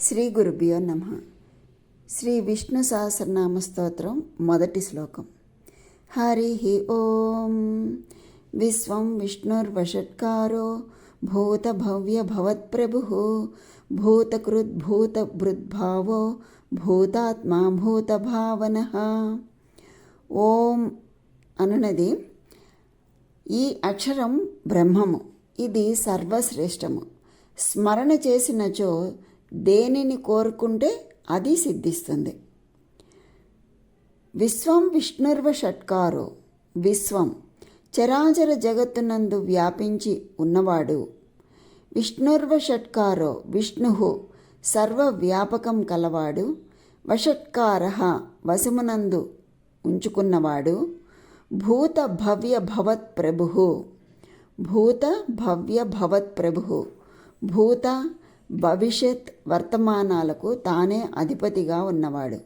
శ్రీ గురుభ్యో నమ. శ్రీ విష్ణు సహస్రనామ స్తోత్రం మొదటి శ్లోకం. హరి ఓం. విశ్వం విష్ణుర్వషట్కారో భూత భవ్య భవత్ప్రభు. భూతకృద్భూత భృద్భావో భూతాత్మా భూతభావన ఓం అనునది ఈ అక్షరం బ్రహ్మము. ఇది సర్వశ్రేష్టము. స్మరణ చేసినచో దేనిని కోరుకుంటే అది సిద్ధిస్తుంది. విశ్వం విష్ణుర్వ షట్కారో విశ్వం చరాచర జగత్తునందు వ్యాపించి ఉన్నవాడు. విష్ణుర్వ షట్కారో విష్ణు సర్వవ్యాపకం కలవాడు. వషట్కార వశమునందు ఉంచుకున్నవాడు. భూత భవ్య భవత్ ప్రభు భూత భవ్య భవత్ ప్రభు భూత భవిష్యత్ వర్తమానాలకు తానే అధిపతిగా ఉన్నవాడు.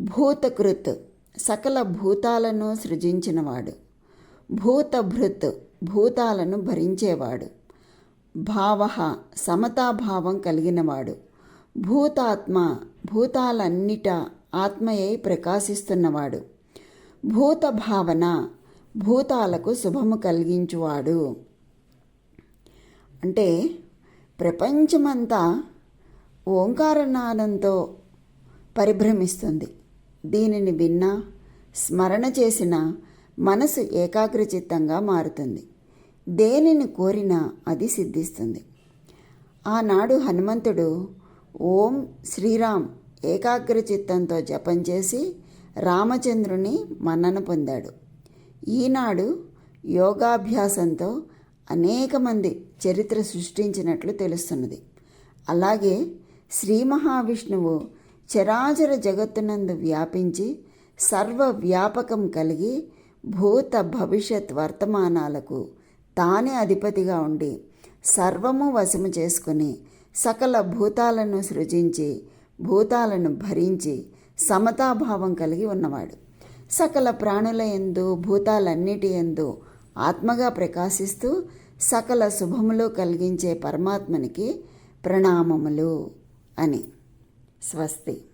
భూతకృత్ సకల భూతాలను సృజించినవాడు. భూతభృత్ భూతాలను భరించేవాడు. భావ సమతాభావం కలిగినవాడు. భూతాత్మ భూతాలన్నిట ఆత్మయై ప్రకాశిస్తున్నవాడు. భూత భావన భూతాలకు శుభము కలిగించువాడు. అంటే ప్రపంచమంతా ఓంకారనాదంతో పరిభ్రమిస్తుంది. దీనిని విన్నా స్మరణ చేసిన మనసు ఏకాగ్రచిత్తంగా మారుతుంది. దేనిని కోరినా అది సిద్ధిస్తుంది. ఆనాడు హనుమంతుడు ఓం శ్రీరామ్ ఏకాగ్రచిత్తంతో జపం చేసి రామచంద్రుని మన్నన పొందాడు. ఈనాడు యోగాభ్యాసంతో అనేక మంది చరిత్ర సృష్టించినట్లు తెలుస్తున్నది. అలాగే శ్రీ మహావిష్ణువు చరాచర జగత్తునందు వ్యాపించి సర్వవ్యాపకం కలిగి భూత భవిష్యత్ వర్తమానాలకు తానే అధిపతిగా ఉండి సర్వము వశము చేసుకుని సకల భూతాలను సృజించి భూతాలను భరించి సమతాభావం కలిగి ఉన్నవాడు. సకల ప్రాణుల ఎందు భూతాలన్నిటి ఎందు ఆత్మగా ప్రకాశిస్తూ సకల శుభములు కలిగించే పరమాత్మనికి ప్రణామములు అని. స్వస్తి.